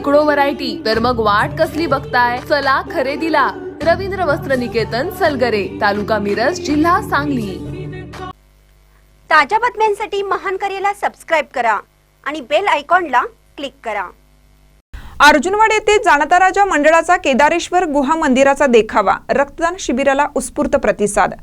शेकडो व्हरायटी तर मग वाट कसली बघताय? चला खरेदीला. रवींद्र वस्त्र निकेतन सलगरे तालुका मिरज जिल्हा सांगली. ताज्या बातम्यांसाठी महान करेला सबस्क्राईब करा आणि बेल आयकॉनला क्लिक करा. अर्जुनवाड येथे जाणता राजा मंडळाचा केदारेश्वर गुहा मंदिराचा देखावा. रक्तदान शिबिराला उत्स्फूर्त प्रतिसाद.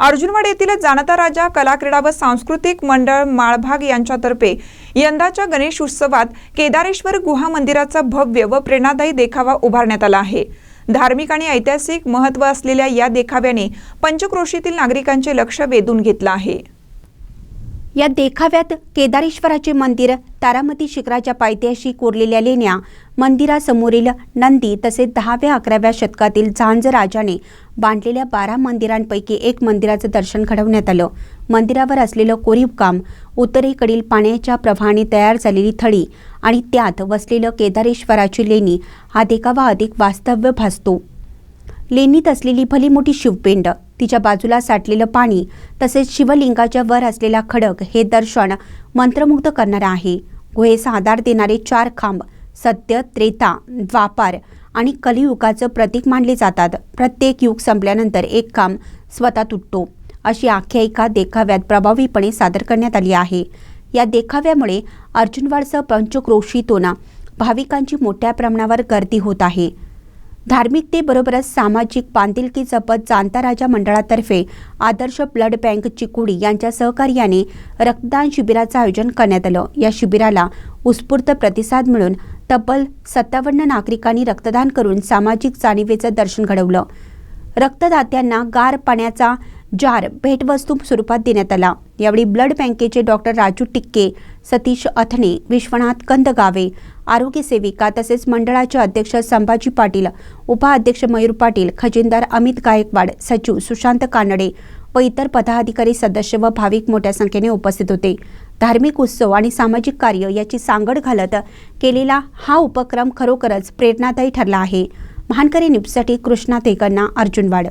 अर्जुनवाड येथील जाणता राजा कला क्रीडा व सांस्कृतिक मंडळ माळभाग यांच्यातर्फे यंदाच्या गणेश उत्सवात केदारेश्वर गुहा मंदिराचा भव्य व प्रेरणादायी देखावा उभारण्यात आला आहे. धार्मिक आणि ऐतिहासिक महत्त्व असलेल्या या देखाव्याने पंचक्रोशीतील नागरिकांचे लक्ष वेधून घेतलं आहे. या देखाव्यात केदारेश्वराचे मंदिर तारामती शिखराच्या पायथ्याशी कोरलेल्या लेण्या मंदिरासमोरील नंदी तसेच दहाव्या अकराव्या शतकातील झांज राजाने बांधलेल्या बारा मंदिरांपैकी एक मंदिराचं दर्शन घडवण्यात आलं. मंदिरावर असलेलं कोरीव काम उत्तरेकडील पाण्याच्या प्रवाहाने तयार झालेली थळी आणि त्यात वसलेलं केदारेश्वराची लेणी हा देखावा अधिक वास्तव्य भासतो. लेणीत असलेली भली मोठी शिवपिंड तिच्या बाजूला साठलेलं पाणी तसेच शिवलिंगाच्या वर असलेला खडक हे दर्शन मंत्रमुग्ध करणारं आहे. गुहेचा आधार देणारे चार खांब सत्य त्रेता द्वापार आणि कलियुगाचं प्रतीक मानले जातात. प्रत्येक युग संपल्यानंतर एक खांब स्वतः तुटतो. अशी आख्यायिका देखाव्यात प्रभावीपणे सादर करण्यात आली आहे. या देखाव्यामुळे अर्जुनवाडसह पंचक्रोशीतून भाविकांची मोठ्या प्रमाणावर गर्दी होत आहे. धार्मिकतेबरोबरच सामाजिक बांधिलकी जपत जाणता राजा मंडळातर्फे आदर्श ब्लड बँक चिकुडी यांच्या सहकार्याने रक्तदान शिबिराचं आयोजन करण्यात आलं. या शिबिराला उत्स्फूर्त प्रतिसाद मिळून तब्बल सत्तावन्न नागरिकांनी रक्तदान करून सामाजिक जाणीवेचं दर्शन घडवलं. रक्तदात्यांना गार पाण्याचा जार भेटवस्तू स्वरूपात देण्यात आला. यावेळी ब्लड बँकेचे डॉक्टर राजू टिक्के सतीश अथणे विश्वनाथ कंदगावे आरोग्य सेविका तसेच मंडळाचे अध्यक्ष संभाजी पाटील उपाध्यक्ष मयूर पाटील खजिनदार अमित गायकवाड सचिव सुशांत कानडे व इतर पदाधिकारी सदस्य व भाविक मोठ्या संख्येने उपस्थित होते. धार्मिक उत्सव आणि सामाजिक कार्य याची सांगड घालत केलेला हा उपक्रम खरोखरच प्रेरणादायी ठरला आहे. महानकरी न्यूजसाठी कृष्णा तेगण्णा अर्जुनवाड.